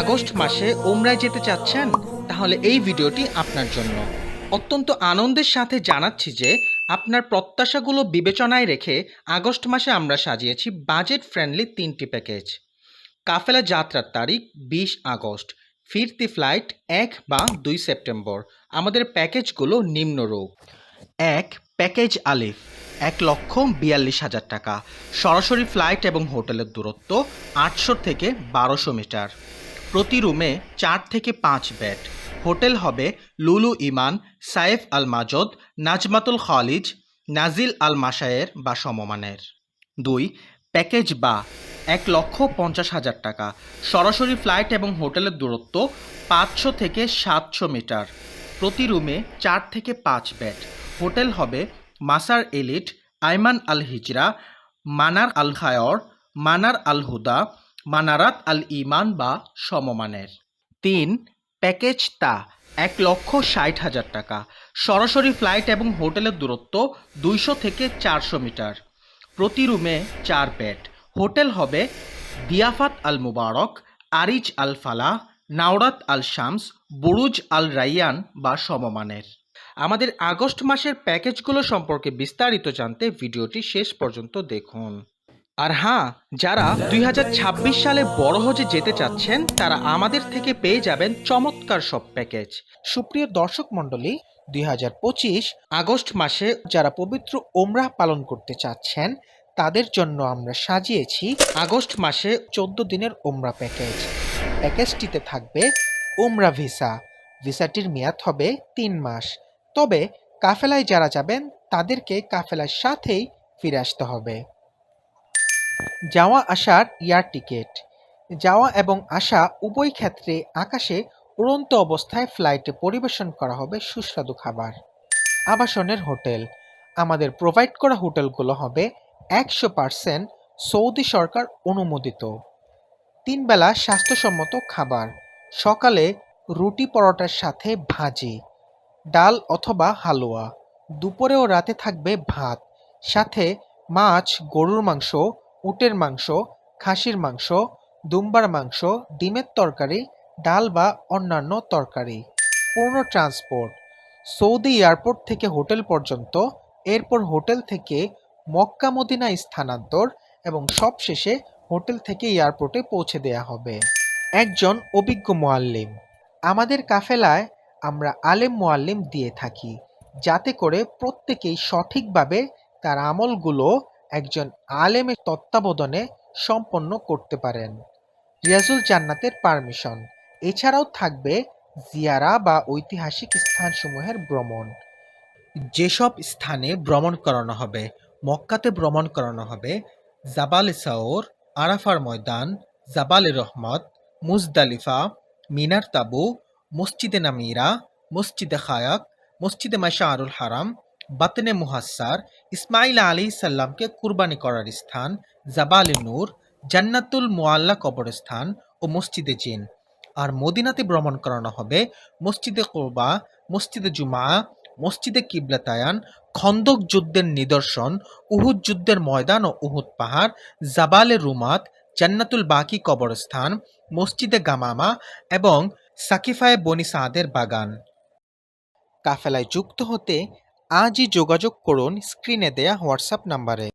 August মাসে ওমরায় যেতে চাচ্ছেন, তাহলে এই ভিডিওটি আপনার জন্য। অত্যন্ত আনন্দের সাথে জানাচ্ছি যে, আপনার প্রত্যাশাগুলো বিবেচনায় রেখে আগস্ট মাসে আমরা সাজিয়েছি বাজেট ফ্রেন্ডলি তিনটি প্যাকেজ। কাফেলা যাত্রার তারিখ বিশ আগস্ট, ফিরতি ফ্লাইট এক বা দুই সেপ্টেম্বর। আমাদের প্যাকেজগুলো নিম্নরূপ। এক, প্যাকেজ আলিফ, এক লক্ষ বিয়াল্লিশ হাজার টাকা। সরাসরি ফ্লাইট এবং হোটেলের দূরত্ব আটশো থেকে বারোশো মিটার। প্রতি রুমে চার থেকে পাঁচ বেড। হোটেল হবে লুলু ইমান সাইফ আল মাজদ নাজমাতুল খালিজ, নাজিল আল মাসায়ের বা সমমানের। দুই, প্যাকেজ বা এক লক্ষ পঞ্চাশ হাজার টাকা। সরাসরি ফ্লাইট এবং হোটেলের দূরত্ব পাঁচশো থেকে সাতশো মিটার। প্রতি রুমে চার থেকে পাঁচ বেড। হোটেল হবে Masar Elite, Ayman Al Hijra Manar Al খায়র মানার আল হুদা মানারাত আল ইমান বা সমমানের। তিন, প্যাকেজ তা এক লক্ষ ষাট হাজার টাকা। সরাসরি ফ্লাইট এবং হোটেলের দূরত্ব দুইশো থেকে চারশো মিটার। প্রতি রুমে চার বেড। হোটেল হবে দিয়াফাত আল মুবারক, আরিজ আল ফালাহ, নাওরাত আল শামস, বুরুজ আল রাইয়ান বা সমমানের। আমাদের আগস্ট মাসের প্যাকেজগুলো সম্পর্কে বিস্তারিত জানতে ভিডিওটি শেষ পর্যন্ত দেখুন। আর হ্যাঁ যারা দুই হাজার ছাব্বিশ সালে বড় হজে যেতে চাচ্ছেন, তারা আমাদের থেকে পেয়ে যাবেন চমৎকার সব প্যাকেজ। সুপ্রিয় দর্শক মণ্ডলী, দুই আগস্ট মাসে যারা পবিত্র ওমরাহ পালন করতে চাচ্ছেন, তাদের জন্য আমরা সাজিয়েছি আগস্ট মাসে চোদ্দ দিনের ওমরা প্যাকেজ। প্যাকেজটিতে থাকবে ওমরা ভিসা। ভিসাটির মেয়াদ হবে তিন মাস। তবে কাফেলায় যারা যাবেন, তাদেরকে কাফেলার সাথেই ফিরে আসতে হবে। যাওয়া আসার এয়ার টিকেট। যাওয়া এবং আসা উভয় ক্ষেত্রে আকাশে উড়ন্ত অবস্থায় ফ্লাইটে পরিবেশন করা হবে সুস্বাদু খাবার। আবাসনের হোটেল। আমাদের প্রোভাইড করা হোটেলগুলো হবে একশো পার্সেন্ট সৌদি সরকার অনুমোদিত। তিন বেলা স্বাস্থ্যসম্মত খাবার। সকালে রুটি পরোটার সাথে ভাজি। ডাল অথবা হালুয়া। দুপুরে ও রাতে থাকবে ভাত। সাথে মাছ, গরুর মাংস উটের মাংস, খাসির মাংস, দুম্বার মাংস, ডিমের তরকারি, ডাল বা অন্যান্য তরকারি। পূর্ণ ট্রান্সপোর্ট। সৌদি এয়ারপোর্ট থেকে হোটেল পর্যন্ত, এরপর হোটেল থেকে মক্কা মদিনা স্থানান্তর এবং সবশেষে হোটেল থেকে এয়ারপোর্টে পৌঁছে দেয়া হবে। একজন অভিজ্ঞ মোয়াল্লিম। আমাদের কাফেলায় আমরা আলেম মোয়াল্লিম দিয়ে থাকি, যাতে করে প্রত্যেকেই সঠিকভাবে তার আমলগুলো একজন আলেমের তত্ত্বাবধানে সম্পন্ন করতে পারেন। রিয়াজুল জান্নাতের পারমিশন। এছাড়াও থাকবে জিয়ারা বা ঐতিহাসিক স্থানসমূহের ভ্রমণ। যেসব স্থানে ভ্রমণ করানো হবে, মক্কাতে ভ্রমণ করানো হবে জাবাল সাওর, আরাফার ময়দান জাবালে রহমত, মুজদালিফা, মিনার তাবু, মসজিদে নামিরা, মসজিদে খায়াক, মসজিদে মাশাআরুল হারাম বাতনে মুহাসার ইসমাইল আলী সাল্লামকে কুরবানি করার স্থান জাবাল নূর, জান্নাতুল মোয়াল্লা কবরস্থান ও মসজিদে জিন। আর মদিনাতে ভ্রমণ করানো হবে মসজিদে কোরবা, মসজিদে জুমা মসজিদে কিবলাতায়ান খন্দক যুদ্ধের নিদর্শন, উহুদ যুদ্ধের ময়দান ও উহুদ পাহাড়, জাবালে রুমাত, জান্নাতুল বাকি কবরস্থান, মসজিদে গামামা এবং সাকিফায়ে বনি সাদের বাগান। কাফেলায় যুক্ত হতে আজই যোগাযোগ করুন স্ক্রিনে দেয়া হোয়াটসঅ্যাপ নাম্বারে।